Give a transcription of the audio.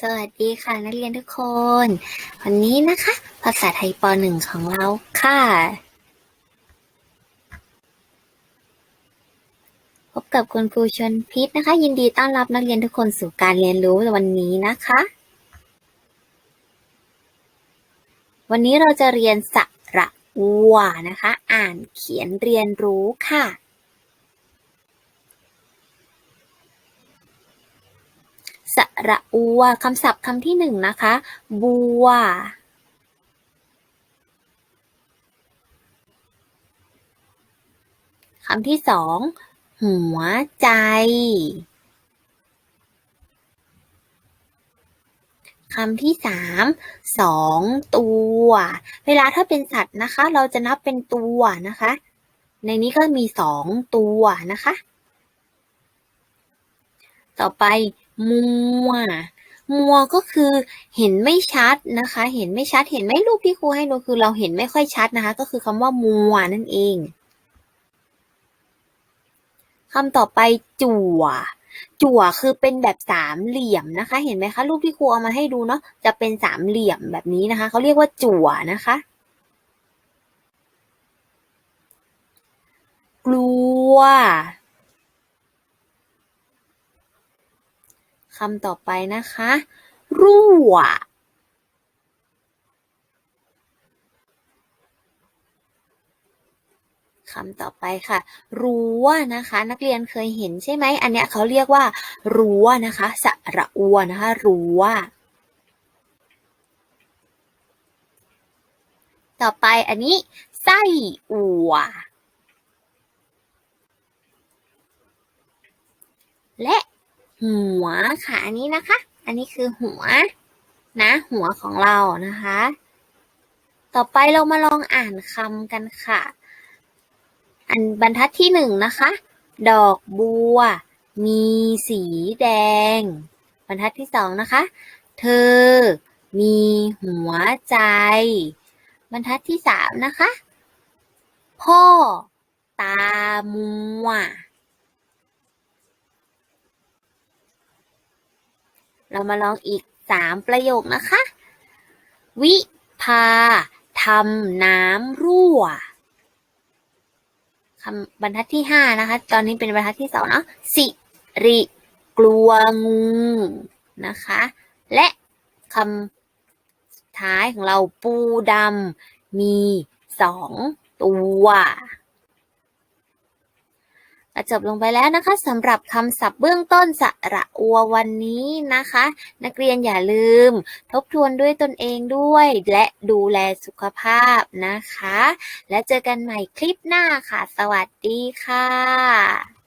สวัสดีค่ะนักเรียนทุกคน วันนี้นะคะ ภาษาไทยป .1 ของเราค่ะ พบกับคุณครูชนพิษนะคะ ยินดีต้อนรับนักเรียนทุกคนสู่การเรียนรู้วันนี้นะคะ วันนี้เราจะเรียนสระอัวนะคะ อ่านเขียนเรียนรู้ค่ะ ส ระอัวคำศัพท์คำที่หนึ่งนะคะ บัว คำที่สอง หัวใจ คำที่สามสองตัว เวลาถ้าเป็นสัตว์นะคะ เราจะนับเป็นตัวนะคะ ในนี้ก็มีสองตัวนะคะ ต่อไป มัว มัวก็คือเห็นไม่ชัดนะคะ เห็นไม่ชัด เห็นไหมรูปที่ครูให้ดูคือเราเห็นไม่ค่อยชัดนะคะ ก็คือคำว่ามัวนั่นเองคำต่อไปจั่ว จั่วคือเป็นแบบสามเหลี่ยมนะคะ เห็นไหมคะ รูปที่ครูเอามาให้ดูเนาะจะเป็นสามเหลี่ยมแบบนี้นะคะเขาเรียกว่าจั่วนะคะ กลัว คำต่อไปนะคะ รั่ว คำต่อไปค่ะ รั้วนะคะ นักเรียนเคยเห็นใช่ไหม อันเนี้ยเขาเรียกว่า รั้วนะคะ สระอัวนะคะ รั้ว ต่อไปอันนี้ ไส้อัวและ หัวค่ะ อันนี้นะคะ อันนี้คือหัว นะ หัวของเรานะคะ ต่อไปเรามาลองอ่านคำกันค่ะ อันบรรทัดที่หนึ่งนะคะ ดอกบัว มีสีแดง บรรทัดที่สองนะคะ เธอ มีหัวใจ บรรทัดที่สามนะคะ พ่อ ตามัว เรามาลองอีกสามประโยคนะคะ วิภาทำน้ำรั่วคำบรรทัดที่ห้านะคะ ตอนนี้เป็นบรรทัดที่สองเนาะสิริกลัวงูนะคะ และคำท้ายของเราปูดำมีสองตัว ก็จบลงไปแล้วนะคะสำหรับคำศัพท์เบื้องต้นสระอัววันนี้นะคะ นักเรียนอย่าลืม ทบทวนด้วยตนเองด้วย และดูแลสุขภาพนะคะ และเจอกันใหม่คลิปหน้าค่ะ สวัสดีค่ะ